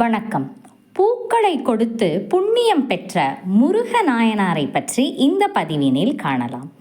வணக்கம். பூக்களை கொடுத்து புண்ணியம் பெற்ற முருகநாயனாரை பற்றி இந்த பதிவினில் காணலாம்.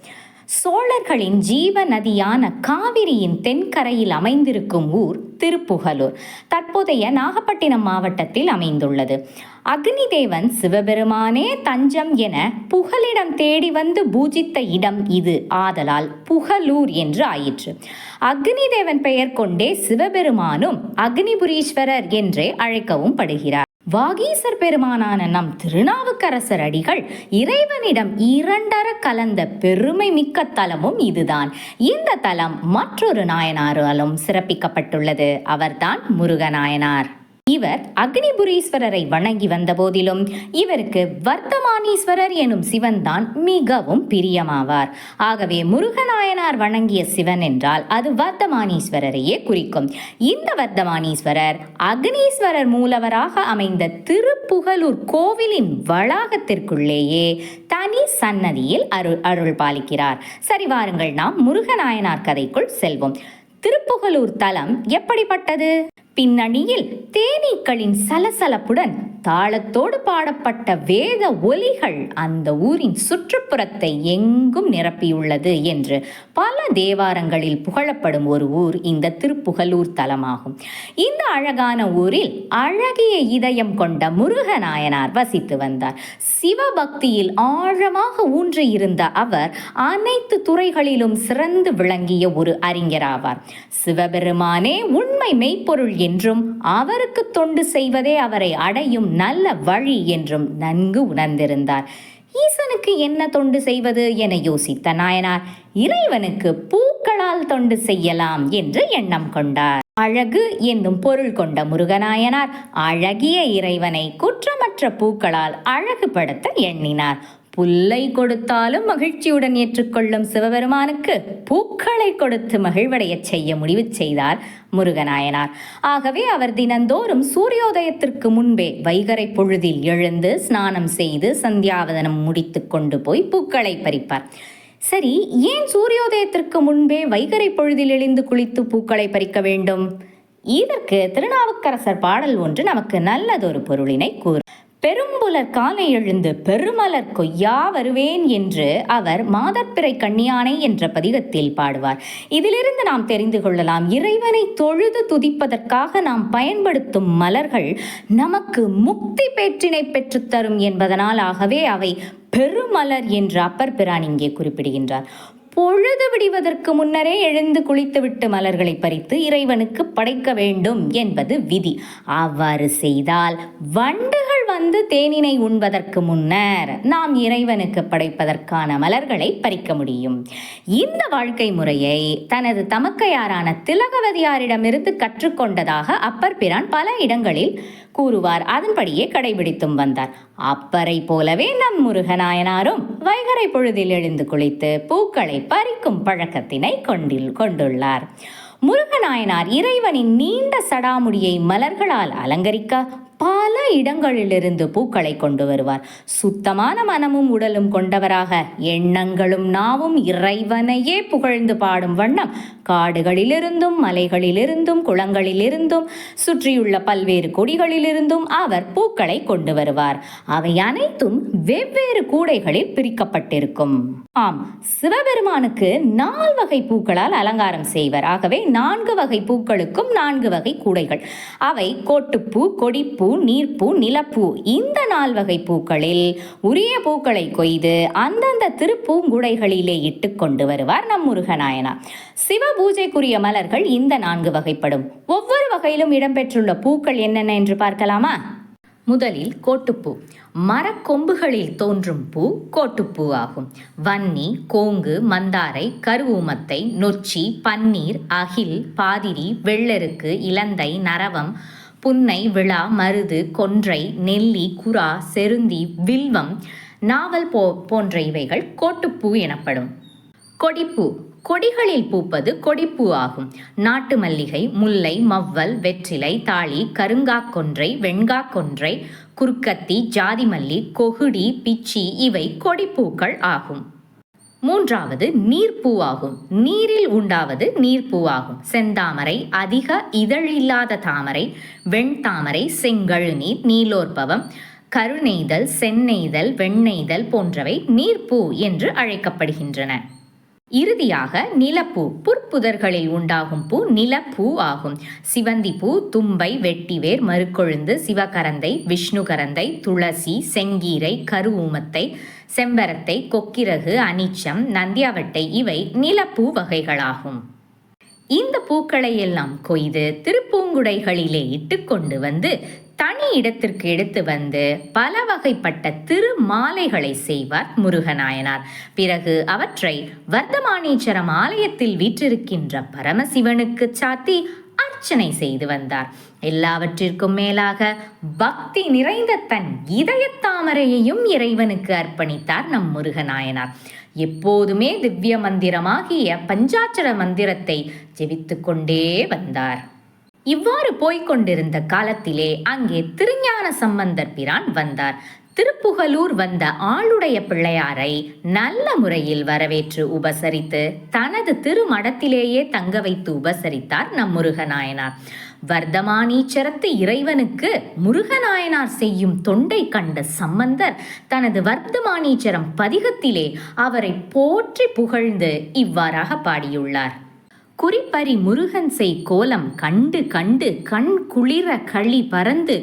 சோழர்களின் ஜீவ நதியான காவிரியின் தென்கரையில் அமைந்திருக்கும் ஊர் திருப்புகலூர். தற்போதைய நாகப்பட்டினம் மாவட்டத்தில் அமைந்துள்ளது. அக்னிதேவன் சிவபெருமானே தஞ்சம் என புகலிடம் தேடி வந்து பூஜித்த இடம் இது. ஆதலால் புகலூர் என்று ஆயிற்று. அக்னிதேவன் பெயர் கொண்டே சிவபெருமானும் அக்னிபுரீஸ்வரர் என்றே அழைக்கவும் படுகிறார். வாகீசர் பெருமானான நம் திருநாவுக்கரசர் அடிகள் இறைவனிடம் இரண்டர கலந்த பெருமை மிக்க தலமும் இதுதான். இந்த தலம் மற்றொரு நாயனாராலும் சிறப்பிக்கப்பட்டுள்ளது. அவர்தான் முருகநாயனார். இவர் அக்னிபுரீஸ்வரரை வணங்கி வந்த போதிலும் இவருக்கு வர்த்தமானீஸ்வரர் எனும் சிவன் தான் மிகவும் பிரியமாவார். ஆகவே முருகநாயனார் வணங்கிய சிவன் என்றால் அது வர்த்தமானீஸ்வரரையே குறிக்கும். இந்த வர்த்தமானீஸ்வரர் அக்னீஸ்வரர் மூலவராக அமைந்த திருப்புகலூர் கோவிலின் வளாகத்திற்குள்ளேயே தனி சன்னதியில் அருள் அருள் பாலிக்கிறார். சரி வாருங்கள் நாம் முருகநாயனார் கதைக்குள் செல்வோம். திருப்புகலூர் தலம் எப்படிப்பட்டது? பின்னணியில் தேனீக்களின் சலசலப்புடன் தாளத்தோடு பாடப்பட்ட வேத ஒலிகள் அந்த ஊரின் சுற்றுப்புறத்தை எங்கும் நிரப்பியுள்ளது என்று பல தேவாரங்களில் புகழப்படும் ஒரு ஊர் இந்த திருப்புகலூர் தலமாகும். இந்த அழகான ஊரில் அழகிய இதயம் கொண்ட முருகநாயனார் வசித்து வந்தார். சிவபக்தியில் ஆழமாக ஊன்றியிருந்த அவர் அனைத்து துறைகளிலும் சிறந்து விளங்கிய ஒரு அறிஞராவார். சிவபெருமானே உண்மை மெய்ப்பொருள் என்றும் அவருக்கு தொண்டு செய்வதே அவரை அடையும் நல்ல வழி என்றும் நன்கு உணர்ந்திருந்தார். ஈசனுக்கு என்ன தொண்டு செய்வது என யோசித்த நாயனார் இறைவனுக்கு பூக்களால் தொண்டு செய்யலாம் என்று எண்ணம் கொண்டார். அழகு என்னும் பொருள் கொண்ட முருகநாயனார் அழகிய இறைவனை குற்றமற்ற பூக்களால் அழகுபடுத்த எண்ணினார். புல்லை கொடுத்தாலும் மகிழ்ச்சியுடன் ஏற்றுக்கொள்ளும் சிவபெருமானுக்கு பூக்களை கொடுத்து மகிழ்வடையச் செய்ய முடிவு செய்தார் முருகநாயனார். ஆகவே அவர் தினந்தோறும் சூரியோதயத்திற்கு முன்பே வைகரை பொழுதில் எழுந்து ஸ்நானம் செய்து சந்தியாவதனம் முடித்து கொண்டு போய் பூக்களை பறிப்பார். சரி ஏன் சூரியோதயத்திற்கு முன்பே வைகரை பொழுதில் எழுந்து குளித்து பூக்களை பறிக்க வேண்டும்? இதற்கு திருநாவுக்கரசர் பாடல் ஒன்று நமக்கு நல்லதொரு பொருளினை கூறும் பெரும்புலர் காலை எழுந்து பெருமலர் கொய்யா வருவேன் என்று அவர் மாதப்பிறை கண்ணியானை என்ற பதிகத்தில் பாடுவார். இதிலிருந்து நாம் தெரிந்து கொள்ளலாம் இறைவனை தொழுது துதிப்பதற்காக நாம் பயன்படுத்தும் மலர்கள் நமக்கு முக்தி பேற்றினை பெற்றுத்தரும் என்பதனால் ஆகவே அவை பெருமலர் என்று அப்பர் பிரான் இங்கே குறிப்பிடுகின்றார். பொழுது விடிவதற்கு முன்னரே எழுந்து குளித்துவிட்டு மலர்களை பறித்து இறைவனுக்கு படைக்க வேண்டும் என்பது விதி. அவ்வாறு செய்தால் வண்டுகள் வந்து தேனினை உண்பதற்கு முன்னர் நாம் இறைவனுக்கு படைப்பதற்கான மலர்களை பறிக்க முடியும். இந்த வாழ்க்கை முறையை தனது தமக்கையாரான திலகவதியாரிடமிருந்து கற்றுக்கொண்டதாக அப்பர் பிரான் பல இடங்களில் கூறுவார். அதன்படியே கடைபிடித்தும் வந்தார். அப்பரை போலவே நம் முருகநாயனாரும் வைகரை பொழுதில் எழுந்து குளித்து பூக்களை பறிக்கும் பழக்கத்தினை கொண்டில் கொண்டுள்ளார். முருகநாயனார் இறைவனின் நீண்ட சடாமுடியை மலர்களால் அலங்கரிக்க பல இடங்களிலிருந்து பூக்களை கொண்டு வருவார். சுத்தமான மனமும் உடலும் கொண்டவராக எண்ணங்களும் நாவும் இறைவனையே புகழ்ந்து பாடும் வண்ணம். காடுகளிலிருந்தும் மலைகளிலிருந்தும் குளங்களிலிருந்தும் சுற்றியுள்ள பல்வேறு கொடிகளிலிருந்தும் அவர் பூக்களை கொண்டு வருவார். அவை அனைத்தும் வெவ்வேறு கூடைகளில் பிரிக்கப்பட்டிருக்கும். ஆம் சிவபெருமானுக்கு நால் வகை பூக்களால் அலங்காரம் செய்வர். ஆகவே நான்கு வகை பூக்களுக்கும் நான்கு வகை கூடைகள். அவை கோட்டுப்பூ கொடிப்பூ நீர்ப்பூ நிலப்பூ இந்த நால் வகை பூக்களில் உரிய பூக்களை கொய்து அந்தந்த திருப்பூங்குடைகளிலே இட்டு கொண்டு வருவார் நம் முருகநாயனார் சிவ பூஜைக்குரிய மலர்கள் இந்த நான்கு வகைப்படும். ஒவ்வொரு வகையிலும் இடம்பெற்றுள்ள பூக்கள் என்னென்ன என்று பார்க்கலாமா? முதலில் கோட்டுப்பூ. மரக்கொம்புகளில் தோன்றும் பூ கோட்டுப்பூ ஆகும். வன்னி கோங்கு மந்தாரை கருவூமத்தை நொச்சி பன்னீர் அகில் பாதிரி வெள்ளெருக்கு இலந்தை நரவம் புன்னை விழா மருது கொன்றை நெல்லி குரா செருந்தி வில்வம் நாவல் போ போன்ற இவைகள் கோட்டுப்பூ எனப்படும். கொடிப்பூ. கொடிகளில் பூப்பது கொடிப்பூ ஆகும். நாட்டு மல்லிகை முல்லை மவ்வல் வெற்றிலை தாளி கருங்காக்கொன்றை வெண்காக்கொன்றை குறுக்கத்தி ஜாதிமல்லி கொகுடி பிச்சி இவை கொடிப்பூக்கள் ஆகும். மூன்றாவது நீர்ப்பூவாகும். நீரில் உண்டாவது நீர்ப்பூவாகும். செந்தாமரை அதிக இதழில்லாத தாமரை வெண்தாமரை செங்கழுநீர் நீலோற்பவம் கருநெய்தல் செந்நெய்தல் வெண்ணெய்தல் போன்றவை நீர்ப்பூ என்று அழைக்கப்படுகின்றன. இறுதியாக நிலப்பூ புற்புதர்களில் உண்டாகும் பூ நிலப்பூ ஆகும். சிவந்தி பூ தும்பை வெட்டிவேர் மறுக்கொழுந்து சிவகரந்தை விஷ்ணுகரந்தை துளசி செங்கீரை கருவூமத்தை செம்பரத்தை கொக்கிரகு அனிச்சம் நந்தியாவட்டை இவை நிலப்பூ வகைகளாகும். இந்த பூக்களை எல்லாம் கொய்து திருப்பூங்குடைகளிலே இட்டுக்கொண்டு வந்து தனி இடத்திற்கு எடுத்து வந்து பல வகைப்பட்ட திருமாலைகளை செய்வார் முருகநாயனார். பிறகு அவற்றை வர்த்தமானீச்சரம் ஆலயத்தில் வீற்றிருக்கின்ற பரமசிவனுக்கு சாத்தி அர்ச்சனை செய்து வந்தார். எல்லாவற்றிற்கும் மேலாக பக்தி நிறைந்த தன் இதய தாமரையையும் இறைவனுக்கு அர்ப்பணித்தார் நம் முருகநாயனார். எப்போதுமே திவ்ய மந்திரமாகிய பஞ்சாட்சர மந்திரத்தை ஜெபித்து கொண்டே வந்தார். இவ்வாறு போய்கொண்டிருந்த காலத்திலே அங்கே திருஞான சம்பந்தர் பிரான் வந்தார். திருப்புகலூர் வந்த ஆளுடைய பிள்ளையாரை நல்ல முறையில் வரவேற்று உபசரித்து தனது திருமடத்திலேயே தங்க வைத்து உபசரித்தார் நம் முருகநாயனார். வர்த்தமானீச்சரத்து இறைவனுக்கு முருகநாயனார் செய்யும் தொண்டை கண்ட சம்பந்தர் தனது வர்த்தமானீச்சரம் பதிகத்திலே அவரை போற்றி புகழ்ந்து இவ்வாறாக பாடியுள்ளார். குறிப்பறி முருகன் செய் கோலம் கண்டு கண்டு கண் குளிர களி பறந்து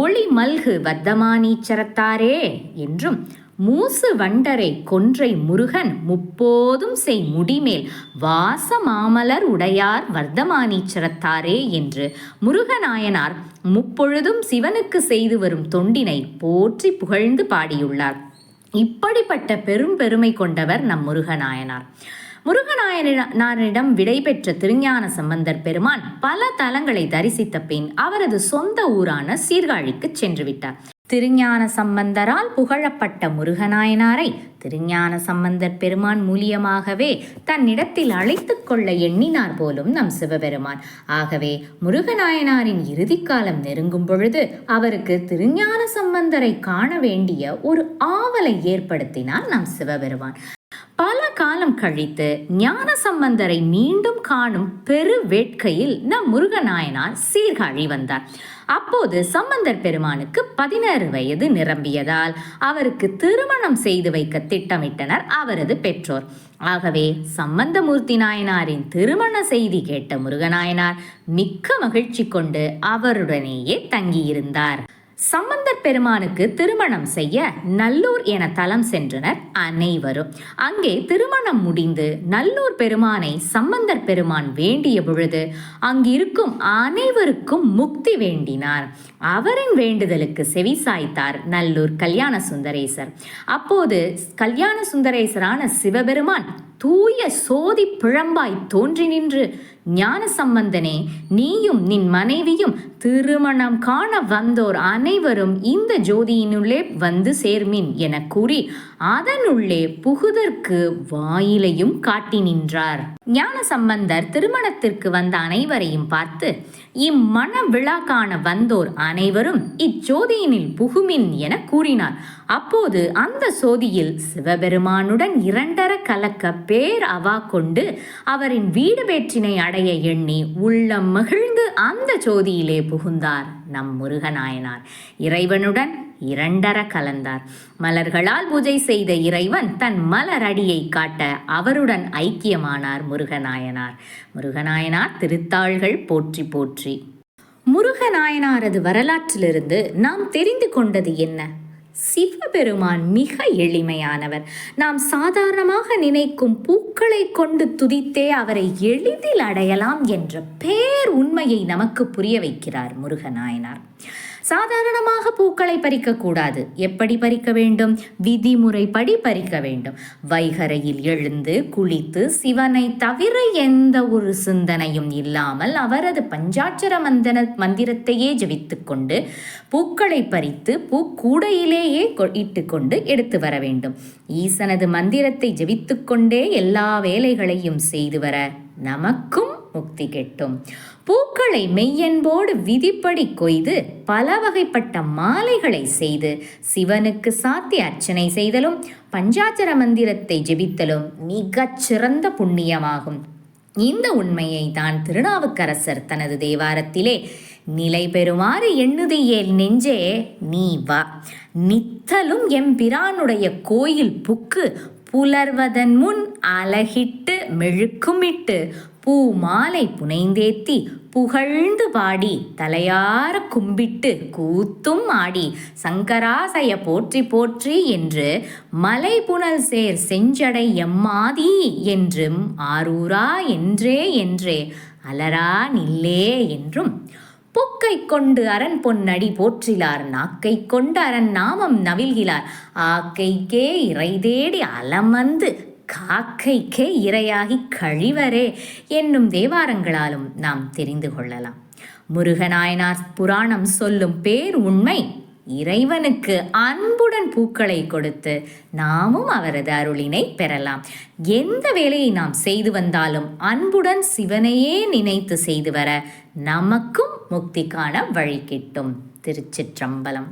ஒளி மல்கு வர்த்தமானீச்சரத்தாரே என்றும் மூசு வண்டரை கொன்றை முருகன் முப்போதும் செய் முடிமேல் வாச மாமலர் உடையார் வர்த்தமானீச்சரத்தாரே என்று முருகநாயனார் முப்பொழுதும் சிவனுக்கு செய்து வரும் தொண்டினை போற்றி புகழ்ந்து பாடியுள்ளார். இப்படிப்பட்ட பெரும் பெருமை கொண்டவர் நம் முருகநாயனார். முருகநாயனாரிடம் விடைபெற்ற திருஞான சம்பந்தர் பெருமான் பல தலங்களை தரிசித்த பின் அவரது சொந்த ஊரான சீர்காழிக்கு சென்று விட்டார். திருஞான சம்பந்தரால் புகழப்பட்ட முருகநாயனாரை திருஞான சம்பந்தர் பெருமான் மூலியமாகவே தன்னிடத்தில் அழைத்து கொள்ள எண்ணினார் போலும் நம் சிவபெருமான். ஆகவே முருகநாயனாரின் இறுதிக்காலம் நெருங்கும் பொழுது அவருக்கு திருஞான சம்பந்தரை காண வேண்டிய ஒரு ஆவலை ஏற்படுத்தினார் நம் சிவபெருமான். பல காலம் கழித்து ஞான சம்பந்தரை மீண்டும் காணும் பெரு வேட்கையில் நம் முருகநாயனார் சீர்காழி வந்தார். அப்போது சம்பந்தர் பெருமானுக்கு பதினாறு வயது நிரம்பியதால் அவருக்கு திருமணம் செய்து வைக்க திட்டமிட்டனர் அவரது பெற்றோர். ஆகவே சம்பந்தமூர்த்தி நாயனாரின் திருமண செய்தி கேட்ட முருகநாயனார் மிக்க மகிழ்ச்சி கொண்டு அவருடனேயே தங்கியிருந்தார். சம்பந்தர் பெருமானுக்கு திருமணம் செய்ய நல்லூர் என தலம் சென்றனர் அனைவரும். அங்கே திருமணம் முடிந்து நல்லூர் பெருமானை சம்பந்தர் பெருமான் வேண்டிய பொழுது அங்கிருக்கும் அனைவருக்கும் முக்தி வேண்டினார். அவரின் வேண்டுதலுக்கு செவி சாய்த்தார் நல்லூர் கல்யாண சுந்தரேசர். அப்போது கல்யாண சுந்தரேசரான சிவபெருமான் தூய சோதி பிழம்பாய் தோன்றி நின்று ஞான சம்பந்தனே நீயும் நின் மனைவியும் திருமணம் காண வந்தோர் அனைவரும் இந்த ஜோதியினுள்ளே வந்து சேர்மின் என கூறி அதனுள்ளே புகுதற்கு வாயிலையும் காட்டி நின்றார். ஞான சம்பந்தர் திருமணத்திற்கு வந்த அனைவரையும் பார்த்து இம்மண விழா காண வந்தோர் அனைவரும் இச்சோதியினில் புகுமின் என கூறினார். அப்போது அந்த சோதியில் சிவபெருமானுடன் இரண்டர கலக்க பேர் அவா கொண்டு அவரின் வீடு வேற்றினை அடைய எண்ணி உள்ளம் மகிழ்ந்து அந்த சோதியிலே புகுந்தார். நம் முருகநாயனார் இறைவனுடன் இரண்டர கலந்தார். மலர்களால் பூஜை செய்த இறைவன் தன் மலரடியை காட்ட அவருடன் ஐக்கியமானார் முருகநாயனார். முருகநாயனார் திருத்தாள்கள் போற்றி போற்றி. முருகநாயனாரது வரலாற்றிலிருந்து நாம் தெரிந்து கொண்டது என்ன? சிவபெருமான் மிக எளிமையானவர். நாம் சாதாரணமாக நினைக்கும் பூக்களை கொண்டு துதித்தே அவரை எளிதில் அடையலாம் என்ற பேர் உண்மையை நமக்கு புரிய வைக்கிறார் முருகநாயனார். சாதாரணமாக பூக்களை பறிக்கக்கூடாது. எப்படி பறிக்க வேண்டும்? விதிமுறைப்படி பறிக்க வேண்டும். வைகரையில் எழுந்து குளித்து சிவனை தவிர எந்த ஒரு சிந்தனையும் இல்லாமல் அவரது பஞ்சாட்சர மந்தன மந்திரத்தையே ஜபித்து கொண்டு பூக்களை பறித்து பூக்கூடையிலேயே இட்டுக்கொண்டு எடுத்து வர வேண்டும். ஈசனது மந்திரத்தை ஜபித்து கொண்டே எல்லா வேலைகளையும் செய்து வர நமக்கும் முக்தி கிட்டும். பூக்களை மெய்யன்போடு விதிப்படி கொய்து பல வகைப்பட்ட மாலைகளை செய்து சிவனுக்கு சாத்தி அர்ச்சனை செய்தலும் பஞ்சாச்சர மந்திரத்தை ஜெபித்தலும் மிகச்சிறந்த புண்ணியமாகும். இந்த உண்மையை தான் திருநாவுக்கரசர் தனது தேவாரத்திலே நிலை பெறுமாறு எண்ணுதியேல் நெஞ்சே நீ வா. நித்தலும் எம்பிரானுடைய கோயில் புக்கு புலர்வதன் முன் அலகிட்டு மெழுக்குமிட்டு பூ மாலை புனைந்தேத்தி புகழ்ந்து பாடி தலையார கும்பிட்டு கூத்தும் ஆடி சங்கராசய போற்றி போற்றி என்று மலை புனல் சேர் செஞ்சடை எம்மாதி என்றும் ஆரூரா என்றே என்றே அலரா நில்லே என்றும். பொக்கை கொண்டு அரண் பொன்னடி போற்றிலார் நாக்கை கொண்டு அரண் நாமம் நவில்கிறார் ஆக்கைக்கே இறை தேடி அலமந்து காக்கைக்கே இரையாகி கழிவரே என்னும் தேவாரங்களாலும் நாம் தெரிந்து கொள்ளலாம். முருகநாயனார் புராணம் சொல்லும் பேர் உண்மை. இறைவனுக்கு அன்புடன் பூக்களை கொடுத்து நாமும் அவரது அருளினை பெறலாம். எந்த வேலையை நாம் செய்து வந்தாலும் அன்புடன் சிவனையே நினைத்து செய்து வர நமக்கும் முக்தி காண வழி கிட்டும். திருச்சிற்றம்பலம்.